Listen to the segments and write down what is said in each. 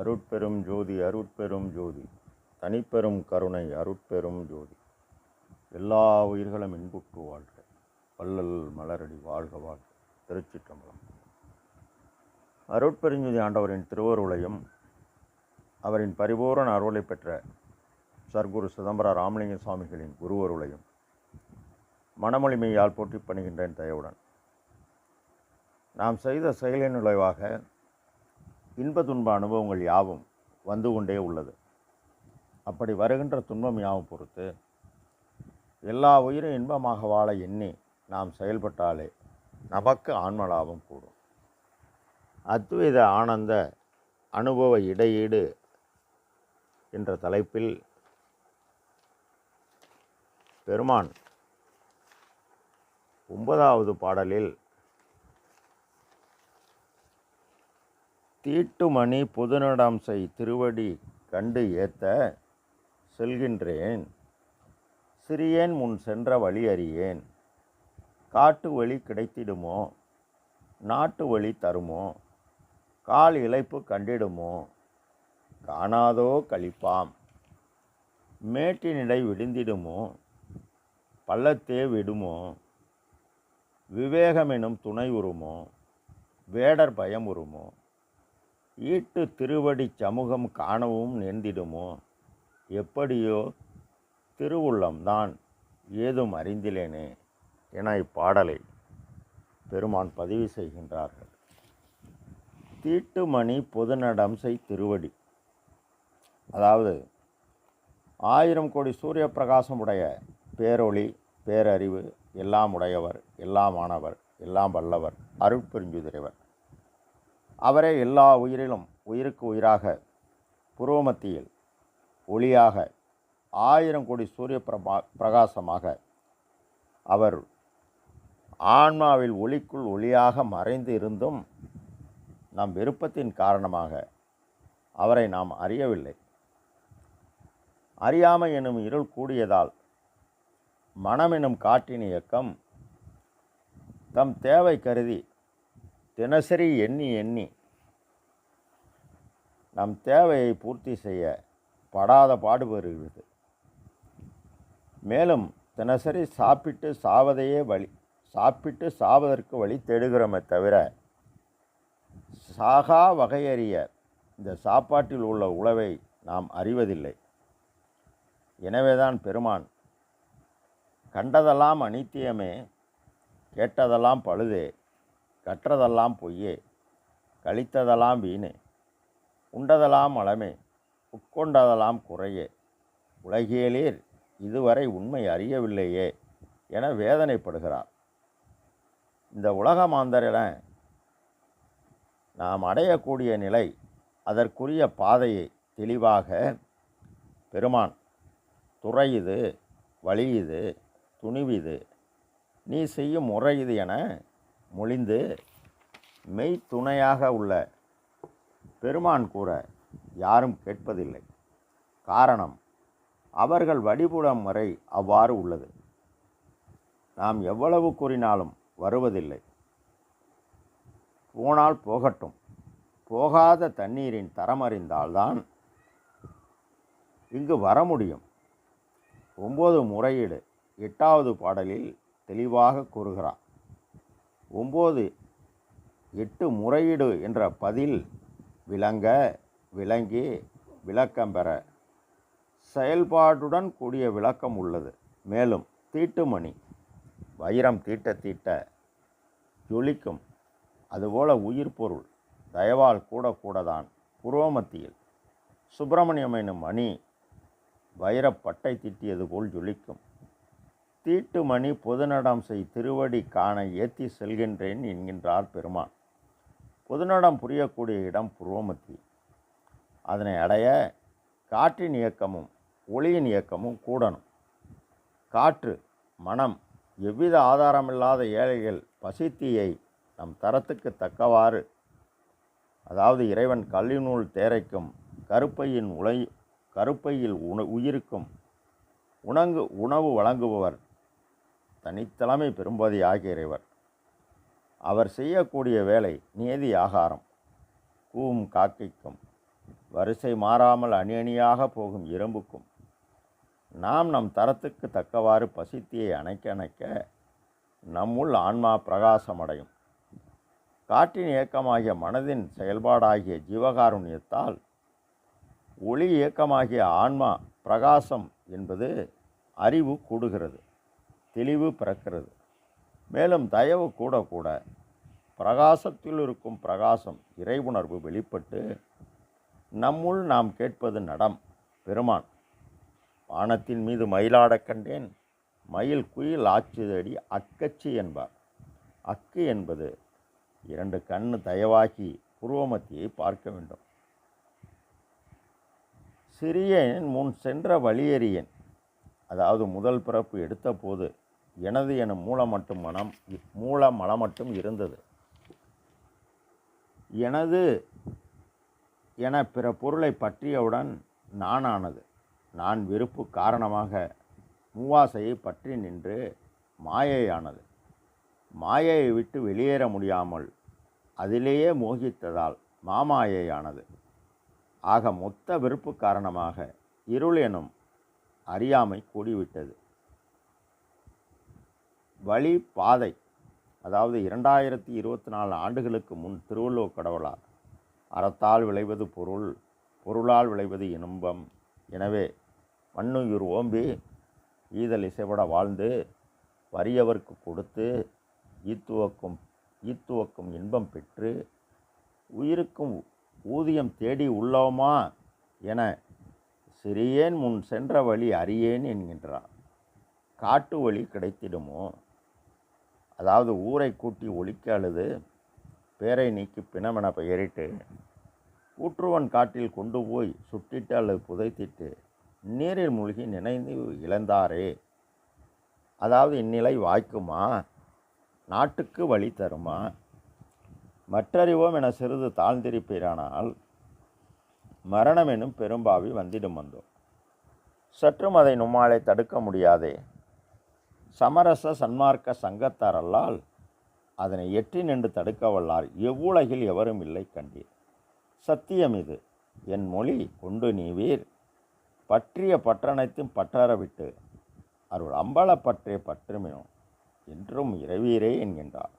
அருட்பெரும் ஜோதி அருட்பெரும் ஜோதி. தனிப்பெரும் கருணை அருட்பெரும் ஜோதி. எல்லா உயிர்களும் இன்புற்று வாழ்க. வள்ளல் மலரடி வாழ்க வாழ்க. திருச்சிற்றம்பலம். அருட்பெருஞ்சோதி ஆண்டவரின் திருவருளையும் அவரின் பரிபூரண அருளை பெற்ற சர்க்குரு சிதம்பர ராமலிங்க சுவாமிகளின் குருவருளையும் மனமொழிமையால் போற்றி பணிகின்றேன் தயவுடன். நாம் செய்த செயலின் விளைவாக இன்ப துன்ப அனுபவங்கள் யாவும் வந்து கொண்டே உள்ளது. அப்படி வருகின்ற துன்பம் யாவும் பொறுத்து? எல்லா உயிரும் இன்பமாக வாழ எண்ணி நாம் செயல்பட்டாலே நமக்கு ஆன்மலாபம் கூடும். அத்வைத ஆனந்த அனுபவ இடையீடு என்ற தலைப்பில் பெருமான் ஒன்பதாவது பாடலில் தீட்டுமணி புதுநடாம்சை திருவடி கண்டு ஏத்த செல்கின்றேன். சிறியேன் முன் சென்ற வழி அறியேன். காட்டு வழி கிடைத்திடுமோ? நாட்டு வழி தருமோ? கால் இழைப்பு கண்டிடுமோ? காணாதோ கழிப்பாம். மேட்டினிடை விடிந்திடுமோ? பள்ளத்தே விடுமோ? விவேகமெனும் துணை உருமோ? வேடர் பயம் உருமோ? ஈட்டு திருவடி சமூகம் காணவும் நேர்ந்திடுமோ? எப்படியோ திருவுள்ளம்தான் ஏதும் அறிந்திலேனே என இப்பாடலை பெருமான் பதிவு செய்கின்றார்கள். தீட்டுமணி பொதுநடம்சை திருவடி. அதாவது ஆயிரம் கோடி சூரிய பிரகாசமுடைய பேரொளி பேரறிவு எல்லாம் உடையவர் எல்லாம் ஆனவர் எல்லாம் வல்லவர் அருட்பெருஞ்சுதிரைவர். அவரே எல்லா உயிரிலும் உயிருக்கு உயிராக புருவமத்தியில் ஒளியாக ஆயிரம் கோடி சூரிய பிரபா பிரகாசமாக. அவர் ஆன்மாவில் ஒளிக்குள் ஒளியாக மறைந்து இருந்தும் நம் விருப்பத்தின் காரணமாக அவரை நாம் அறியவில்லை. அறியாமை எனும் இருள் கூடியதால் மனம் எனும் காற்றின் இயக்கம் தம் தேவை கருதி தினசரி எண்ணி எண்ணி நம் தேவையை பூர்த்தி செய்ய படாத பாடுபடுகிறது. மேலும் தினசரி சாப்பிட்டு சாவதையே வழி சாப்பிட்டு சாவதற்கு வழி தேடுகிறோமே தவிர சாகா வகையறிய இந்த சாப்பாட்டில் உள்ள உழவை நாம் அறிவதில்லை. எனவேதான் பெருமான் கண்டதெல்லாம் அனித்தியமே கேட்டதெல்லாம் பழுதே கற்றதெல்லாம் பொய்யே கழித்ததெல்லாம் வீணே உண்டதெல்லாம் மலமே உட்கொண்டதெல்லாம் குறையே உலகியலீர் இதுவரை உண்மை அறியவில்லையே என வேதனைப்படுகிறார். இந்த உலக மாந்தரில நாம் அடையக்கூடிய நிலை அதற்குரிய பாதையை தெளிவாக பெருமான் துறை இது வழி இது துணிவிது நீ செய்யும் முறை இது என மொழிந்து மெய் துணையாக உள்ள பெருமான் கூற யாரும் கேட்பதில்லை. காரணம் அவர்கள் வடிபுடம் வரை அவ்வாறு உள்ளது. நாம் எவ்வளவு கூறினாலும் வருவதில்லை. போனால் போகட்டும். போகாத தண்ணீரின் தரம் அறிந்தால்தான் இங்கு வர முடியும். ஒம்பது முறையீடு எட்டாவது பாடலில் தெளிவாக கூறுகிறார் ஒம்பது எட்டு முறையீடு என்ற பதில் விளங்க விளங்கி விளக்கம் பெற செயல்பாட்டுடன் கூடிய விளக்கம் உள்ளது. மேலும் தீட்டுமணி வைரம் தீட்ட தீட்ட ஜொலிக்கும். அதுபோல உயிர் பொருள் தயவால் கூட கூடதான். புரோமத்தியில் சுப்பிரமணியம் எனும் மணி வைரப்பட்டை தீட்டியது போல் ஜொலிக்கும். தீட்டுமணி பொதுநடம் செய் திருவடி காண ஏத்தி செல்கின்றேன் என்கின்றார் பெருமான். பொதுநடம் புரியக்கூடிய இடம் புருவமத்தி. அதனை அடைய காற்றின் இயக்கமும் ஒளியின் இயக்கமும் கூடணும். காற்று மனம் எவ்வித ஆதாரமில்லாத ஏழைகள் பசித்தீயை நம் தரத்துக்கு தக்கவாறு அதாவது இறைவன் கல்லிநூல் தேரைக்கும் கருப்பையின் உலை கருப்பையில் உண உயிருக்கும் உணங்கு உணவு வழங்குபவர் தனித்தலைமை பெரும்பதி ஆகிய அவர் செய்யக்கூடிய வேலை நியதி ஆகாரம். கூவும் காக்கைக்கும் வரிசை மாறாமல் அணி அணியாக போகும் இரும்புக்கும். நாம் நம் தரத்துக்கு தக்கவாறு பசித்தியை அணைக்க அணைக்க நம்முள் ஆன்மா பிரகாசமடையும். காற்றின் இயக்கமாகிய மனதின் செயல்பாடாகிய ஜீவகாருண்யத்தால் ஒளி இயக்கமாகிய ஆன்மா பிரகாசம் என்பது அறிவு கூடுகிறது. தெளிவு பிறக்கிறது. மேலும் தயவு கூட கூட பிரகாசத்தில் இருக்கும் பிரகாசம் இறைவுணர்வு வெளிப்பட்டு நம்முள் நாம் கேட்பது நடம் பெருமான். வானத்தின் மீது மயிலாடக் கண்டேன் மயில் குயில் ஆட்சி தேடி அக்கச்சி என்பார். அக்கு என்பது இரண்டு கண்ணு தயவாகி புருவமத்தியை பார்க்க வேண்டும். சிறியன் முன் சென்ற வழியறியன். அதாவது முதல் பிறப்பு எடுத்த போது எனது எனும் மூல மட்டும் மனம் மூல மலம் மட்டும் இருந்தது. எனது என பிற பொருளை பற்றியவுடன் நானானது. நான் வெறுப்பு காரணமாக மூவாசையை பற்றி நின்று மாயையானது. மாயையை விட்டு வெளியேற முடியாமல் அதிலேயே மோகித்ததால் மாமாயையானது. ஆக மொத்த வெறுப்பு காரணமாக இருள் எனும் அறியாமை கூடிவிட்டது. வழி பாதை அதாவது இரண்டாயிரத்தி இருபத்தி நாலு ஆண்டுகளுக்கு முன் திருவள்ளுவர் கடவுளார். அறத்தால் விளைவது பொருள் பொருளால் விளைவது இன்பம். எனவே மண்ணுயிர் ஓம்பி ஈதல் இசைபட வாழ்ந்து வறியவர்க்கு கொடுத்து ஈத்துவக்கும் ஈத்துவக்கும் இன்பம் பெற்று உயிருக்கும் ஊதியம் தேடி உள்ளோமா என சிறியேன் முன் சென்ற வழி அறியேன் என்கின்றான். காட்டு வழி கிடைத்திடுமோ? அதாவது ஊரை கூட்டி ஒழிக்க அழுது பேரை நீக்கி பிணமென பெயரிட்டு கூற்றுவன் காட்டில் கொண்டு போய் சுட்டிட்டு அல்லது புதைத்திட்டு நீரில் மூழ்கி நினைந்து இழந்தாரே. அதாவது இந்நிலை வாய்க்குமா? நாட்டுக்கு வழி தருமா? மற்றறிவோம் என சிறிது தாழ்ந்திருப்பீரானால் மரணம் எனும் பெரும்பாவி வந்திடும் வந்தோம் சற்றும் அதை நும்மாலை தடுக்க முடியாதே. சமரச சன்மார்க்க சங்கத்தாரல்லால் அதனை எட்டி நின்று தடுக்க வல்லார் எவ்வுலகில் எவரும் இல்லை கண்டீர். சத்தியம் இது. என் மொழி கொண்டு நீவீர். பற்றிய பற்றனைத்தும் பற்றறவிட்டு அருள் அம்பல பற்றிய பற்றுமினோ என்றும் இறைவீரே என்கின்றார்.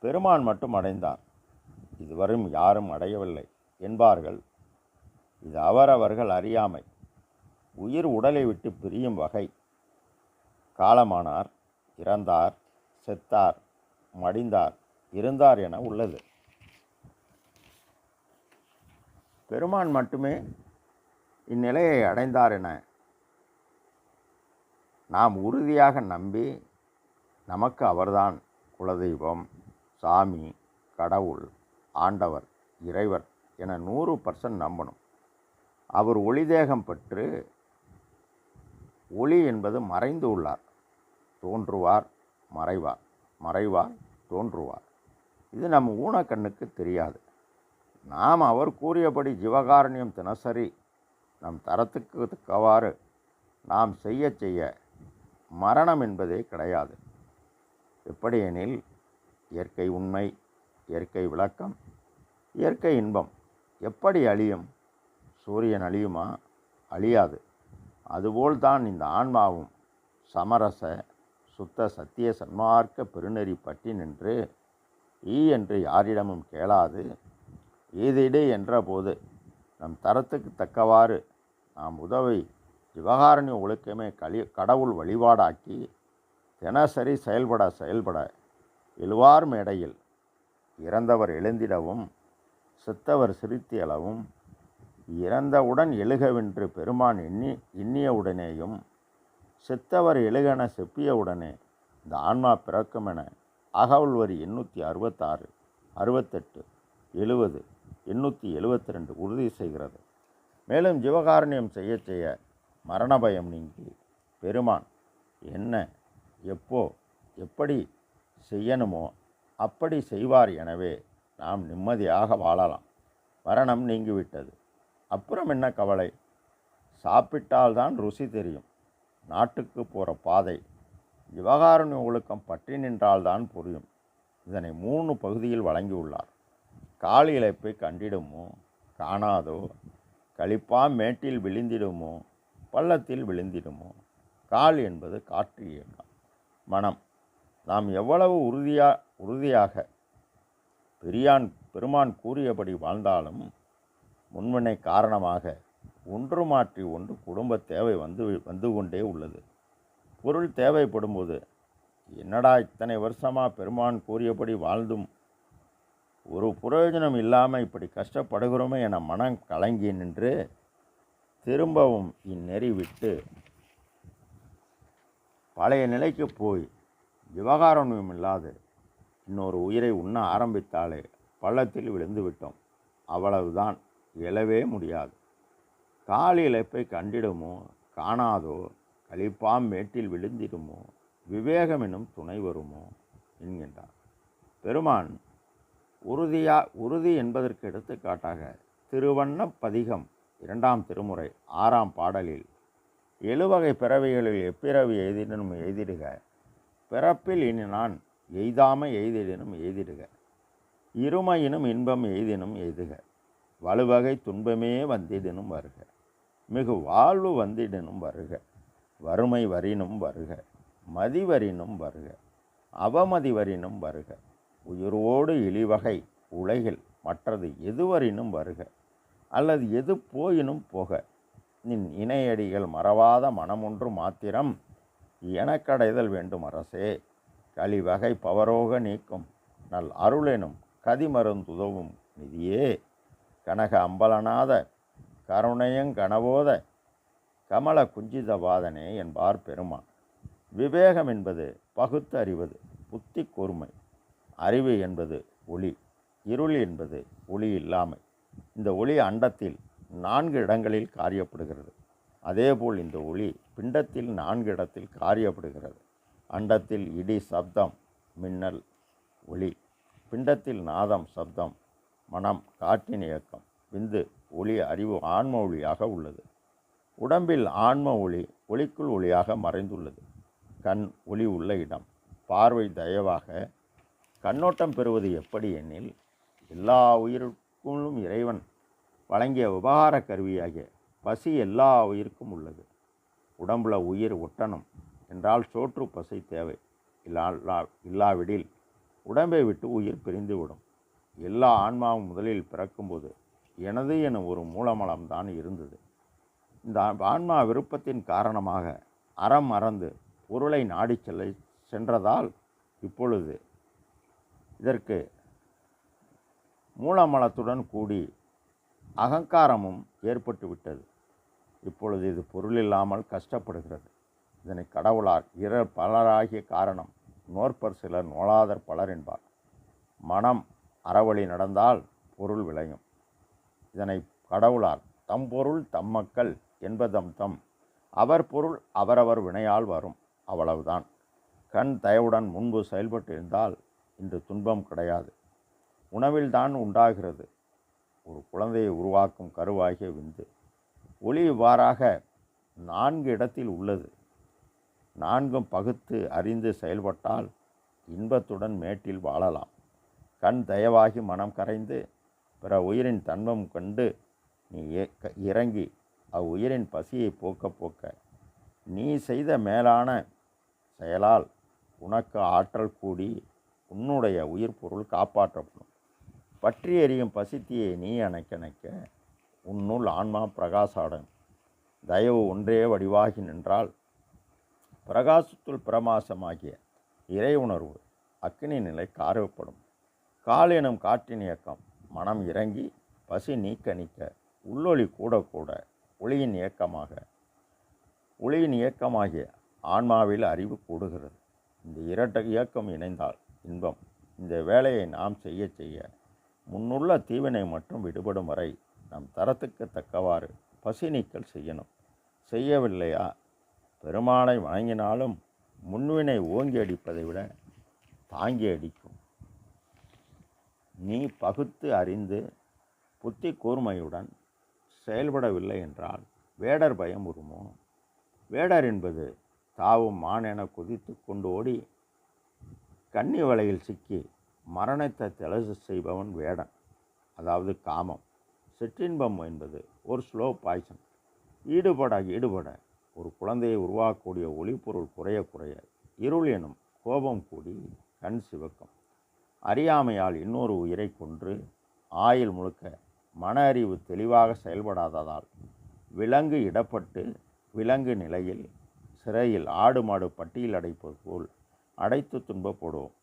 பெருமான் மட்டும் அடைந்தார். இதுவரும் யாரும் அடையவில்லை. என்பார்கள். இது அவரவர்கள் அறியாமை. உயிர் உடலை விட்டு பிரியும் வகை. காலமானார் இறந்தார் செத்தார் மடிந்தார் இருந்தார் என உள்ளது. பெருமான் மட்டுமே இந்நிலையை அடைந்தார் என நாம் உறுதியாக நம்பி நமக்கு அவர்தான் குலதெய்வம் சாமி கடவுள் ஆண்டவர் இறைவர் என நூறு பர்சன்ட் நம்பணும். அவர் ஒளிதேகம் பெற்று ஒளி என்பது மறைந்து உள்ளார். தோன்றுவார் மறைவார் மறைவார் தோன்றுவார். இது நம் ஊனக்கண்ணுக்கு தெரியாது. நாம் அவர் கூறியபடி ஜீவகாரண்யம் தினசரி நம் தரத்துக்கு தக்கவாறு நாம் செய்ய செய்ய மரணம் என்பதே கிடையாது. எப்படியெனில் இயற்கை உண்மை இயற்கை விளக்கம் இயற்கை இன்பம் எப்படி அழியும்? சூரியன் அழியுமா? அழியாது. அதுபோல் தான் இந்த ஆன்மாவும் சமரச சுத்த சத்திய சன்மார்க்க பெருநெறி பற்றி நின்று ஈ என்று யாரிடமும் கேளாது ஈதிடு என்ற போது நம் தரத்துக்கு தக்கவாறு நாம் உதவி விவகாரணி ஒழுக்கமே கழி கடவுள் வழிபாடாக்கி தினசரி செயல்பட செயல்பட எழுவார் மேடையில் இறந்தவர் எழுந்திடவும் செத்தவர் சிரித்தியளவும் இறந்தவுடன் எழுகவென்று பெருமான் எண்ணி எண்ணியவுடனேயும் செத்தவர் எழுகன செப்பியவுடனே இந்த ஆன்மா பிறக்கும் என அகவல் வரி எண்ணூற்றி அறுபத்தாறு அறுபத்தெட்டு எழுபது எண்ணூற்றி எழுபத்தி ரெண்டு உறுதி செய்கிறது. மேலும் ஜீவகாரண்யம் செய்ய செய்ய மரண பயம் நீங்கி பெருமான் என்ன எப்போ எப்படி செய்யணுமோ அப்படி செய்வார் எனவே நாம் நிம்மதியாக வாழலாம். மரணம் நீங்கிவிட்டது. அப்புறம் என்ன கவலை? சாப்பிட்டால்தான் ருசி தெரியும். நாட்டுக்கு போகிற பாதை விவகாரணி ஒழுக்கம் பற்றி நின்றால்தான் புரியும். இதனை மூணு பகுதியில் வழங்கியுள்ளார். கால் இழைப்பை கண்டிடுமோ? காணாதோ? களிப்பா மேட்டில் விழுந்திடுமோ? பள்ளத்தில் விழுந்திடுமோ? கால் என்பது காற்று இயக்கம். மனம் நாம் எவ்வளவு உறுதியா உறுதியாக பெரியான் பெருமான் கூறியபடி வாழ்ந்தாலும் முன்வினை காரணமாக ஒன்று மாற்றி ஒன்று குடும்ப தேவை வந்து வந்து கொண்டே உள்ளது. பொருள் தேவைப்படும்போது என்னடா இத்தனை வருஷமாக பெருமான் கூறியபடி வாழ்ந்தும் ஒரு பிரயோஜனம் இல்லாமல் இப்படி கஷ்டப்படுகிறோமே என மனம் கலங்கி நின்று திரும்பவும் இந்நெறி விட்டு பழைய நிலைக்கு போய் விவகாரமும் இல்லாது இன்னொரு உயிரை உண்ண ஆரம்பித்தாலே பள்ளத்தில் விழுந்து விட்டோம். அவ்வளவுதான். எழவே முடியாது. கால் இழப்பை கண்டிடுமோ காணாதோ கழிப்பாம் மேட்டில் விழுந்திடுமோ விவேகம் எனும் துணை வருமோ என்கின்றார். பெருமான் உறுதியா உறுதி என்பதற்கு எடுத்துக்காட்டாக திருவண்ண பதிகம் இரண்டாம் திருமுறை ஆறாம் பாடலில் எழுவகை பிறவிகளில் எப்பிறவி எய்திடனும் எய்திடுக பிறப்பில் இனி நான் எய்தாமை எய்திடினும் எய்திடுக இருமையினும் இன்பம் எய்தினும் எய்துக. வலுவகை துன்பமே வந்திடினும் வருக. மிகு வாழ்வு வந்திடினும் வருக. வறுமை வரினும் வருக. மதிவரினும் வருக. அவமதி வரினும் வருக. உயிரோடு இழிவகை உலகில் மற்றது எதுவரினும் வருக. அல்லது எது போயினும் போக. நின் இணையடிகள் மறவாத மனமொன்று மாத்திரம் எனக்கடைதல் வேண்டும் அரசே. கழிவகை பவரோக நீக்கும் நல் அருளெனும் கதிமருந்துதவும் நிதியே. கனக அம்பலநாத கருணையங்கனவோத கமல குஞ்சிதவாதனே என்பார் பெருமான். விவேகம் என்பது பகுத்து அறிவது புத்தி கூர்மை. அறிவு என்பது ஒளி இருள் என்பது ஒளி இல்லாமை. இந்த ஒளி அண்டத்தில் நான்கு இடங்களில் காரியப்படுகிறது. அதேபோல் இந்த ஒளி பிண்டத்தில் நான்கு இடத்தில் காரியப்படுகிறது. அண்டத்தில் இடி சப்தம் மின்னல் ஒளி. பிண்டத்தில் நாதம் சப்தம் மனம் காற்றின் இயக்கம் விந்து ஒளி அறிவு ஆன்ம ஒளியாக உள்ளது. உடம்பில் ஆன்ம ஒளி ஒளிக்குள் ஒளியாக மறைந்துள்ளது. கண் ஒளி உள்ள இடம். பார்வை தயவாக கண்ணோட்டம் பெறுவது எப்படி எனில் எல்லா உயிருக்குள்ளும் இறைவன் வழங்கிய உபகார கருவியாகிய பசி எல்லா உயிருக்கும் உள்ளது. உடம்புல உயிர் ஒட்டணும் என்றால் சோற்று பசி தேவை. இல்லா இல்லாவிடில் உடம்பை விட்டு உயிர் பிரிந்துவிடும். எல்லா ஆன்மாவும் முதலில் பிறக்கும்போது எனது என ஒரு மூலமலம் தான் இருந்தது. இந்த ஆன்மா விருப்பத்தின் காரணமாக அறம் மறந்து பொருளை நாடிச் செல்ல சென்றதால் இப்பொழுது இதற்கு மூலமலத்துடன் கூடி அகங்காரமும் ஏற்பட்டுவிட்டது இப்பொழுது இது பொருள் இல்லாமல் கஷ்டப்படுகிறது. இதனை கடவுளார் இர பலராகிய காரணம் நோற்பர் சிலர் நோலாதர் பலர் என்பார். மனம் அறவழி நடந்தால் பொருள் விளையும். இதனை கடவுளார் தம் பொருள் தம் மக்கள் என்பதம் தம். அவர் பொருள் அவரவர் வினையால் வரும். அவ்வளவுதான். கண் தயவுடன் முன்பு செயல்பட்டு இருந்தால் இன்று துன்பம் கிடையாது. உணவில்தான் உண்டாகிறது. ஒரு குழந்தையை உருவாக்கும் கருவாகிய விந்து. ஒளி இவ்வாறாக நான்கு இடத்தில் உள்ளது. நான்கும் பகுத்து அறிந்து செயல்பட்டால் இன்பத்துடன் மேட்டில் வாழலாம். கண் தயவாகி மனம் கரைந்து பிற உயிரின் தன்மம் கண்டு நீ ஏ- இறங்கி அவ்வுயிரின் பசியை போக்க போக்க நீ செய்த மேலான செயலால் உனக்கு ஆற்றல் கூடி உன்னுடைய உயிர் பொருள் காப்பாற்றப்படும். பற்றி எரியும் பசித்தியை நீ அணைக்கணைக்க உன்னுள் ஆன்மா பிரகாசாடன் தயவு ஒன்றே வடிவாகி நின்றால் பிரகாசத்துள் பிரமாசமாகிய இறை உணர்வு அக்னி நிலை காரப்படும் கால் எனும் காற்றின் இயக்கம். மனம் இறங்கி பசி நீக்க நீக்க உள்ளொளி கூட கூட ஒளியின் இயக்கமாக ஒளியின் இயக்கமாகிய ஆன்மாவில் அறிவு கூடுகிறது. இந்த இரட்ட இயக்கம் இணைந்தால் இன்பம். இந்த வேலையை நாம் செய்ய செய்ய முன்னுள்ள தீவினை மட்டும் விடுபடும் வரை நம் தரத்துக்கு தக்கவாறு பசி நீக்கல் செய்யணும். செய்யவில்லையா? பெருமானை வணங்கினாலும் முன்வினை ஓங்கி அடிப்பதை விட தாங்கி அடிக்கும். நீ பகுத்து அறிந்து புத்தி கூர்மையுடன் செயல்படவில்லை என்றால் வேடர் பயம் உருமோ? வேடர் என்பது தாவும் மான் என குதித்து கொண்டு ஓடி கன்னி வலையில் சிக்கி மரணத்தை தெளசு செய்பவன் வேடன் அதாவது காமம். சிற்றின்பம் என்பது ஒரு ஸ்லோ பாய்சன். ஈடுபட ஈடுபட ஒரு குழந்தையை உருவாக்கக்கூடிய ஒளிப்பொருள் குறைய குறைய இருள் எனும் கோபம் கூடி கண் சிவக்கம். அறியாமையால் இன்னொரு உயிரை கொன்று ஆயுள் முழுக்க மன அறிவு தெளிவாக செயல்படாததால் விலங்கு இடப்பட்டு விலங்கு நிலையில் சிறையில் ஆடு மாடு பட்டியில் அடைப்பது போல் அடைத்து துன்பப்படுவோம்.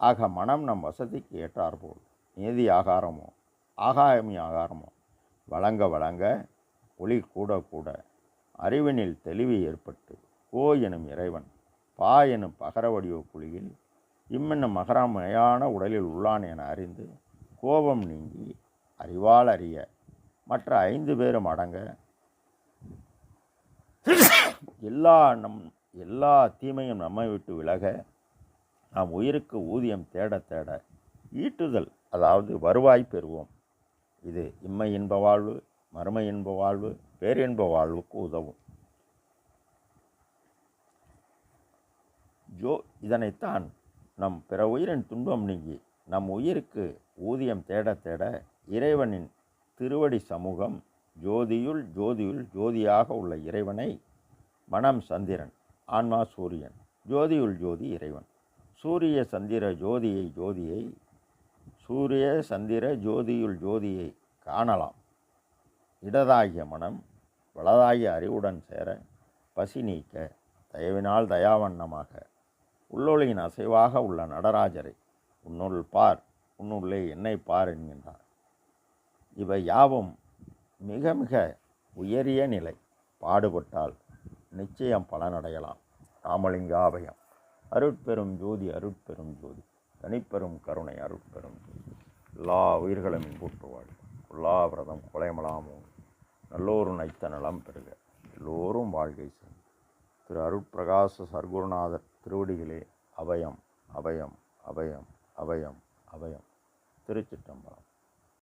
ஆக மனம் நம் வசதிக்கு ஏற்றாற்போல் நீதி ஆகாரமோ ஆகாயமி ஆகாரமோ வழங்க வழங்க ஒளி கூட கூட அறிவினில் தெளிவு ஏற்பட்டு கோ எனும் இறைவன் பா எனும் பகர வடிவ குழியில் இம்மென்னும் மகரமயான உடலில் உள்ளான் என அறிந்து கோபம் நீங்கி அறிவால் அறிய மற்ற ஐந்து பேரும் அடங்க. எல்லா நம் எல்லா தீமையும் நம்மை விட்டு விலக நாம் உயிருக்கு ஊதியம் தேட தேட ஈட்டுதல் அதாவது வருவாய் பெறுவோம். இது இம்மை இன்ப வாழ்வு மறுமை இன்ப வாழ்வு பேரின்ப வாழ்வுக்கு உதவும். ஜோ இதனைத்தான் நம் பிற உயிரின் துன்பம் நீங்கி நம் உயிருக்கு ஊதியம் தேட தேட இறைவனின் திருவடி சமூகம் ஜோதியுள் ஜோதியுள் ஜோதியாக உள்ள இறைவனை மனம் சந்திரன் ஆன்மா சூரியன் ஜோதியுள் ஜோதி இறைவன். சூரிய சந்திர ஜோதியை ஜோதியை சூரிய சந்திர ஜோதியுள் ஜோதியை காணலாம். இடதாகிய மனம் வலதாகிய அறிவுடன் சேர பசி நீக்க தயவினால் தயாவண்ணமாக உள்ளொளியின் அசைவாக உள்ள நடராஜரை உன்னுள் பார் உன்னுள்ளே என்னை பார் என்கின்றார். இவை யாவும் மிக மிக உயரிய நிலை. பாடுபட்டால் நிச்சயம் பலனடையலாம். ராமலிங்காபயம் அருட்பெரும் ஜோதி அருட்பெரும் ஜோதி. தனிப்பெரும் கருணை அருட்பெரும் ஜோதி. எல்லா உயிர்களும் இன்புற்றுவாள் உல்லாவிரதம் கொலைமலாமோ நல்லோரு நைத்த நலம் பெறுக. எல்லோரும் வாழ்க்கை சென்று திரு அருட்பிரகாச சர்க்குருநாதர் திருவடிகளே அபயம் அபயம் அபயம் அபயம் அபயம் திருச்சிட்டம்பலம்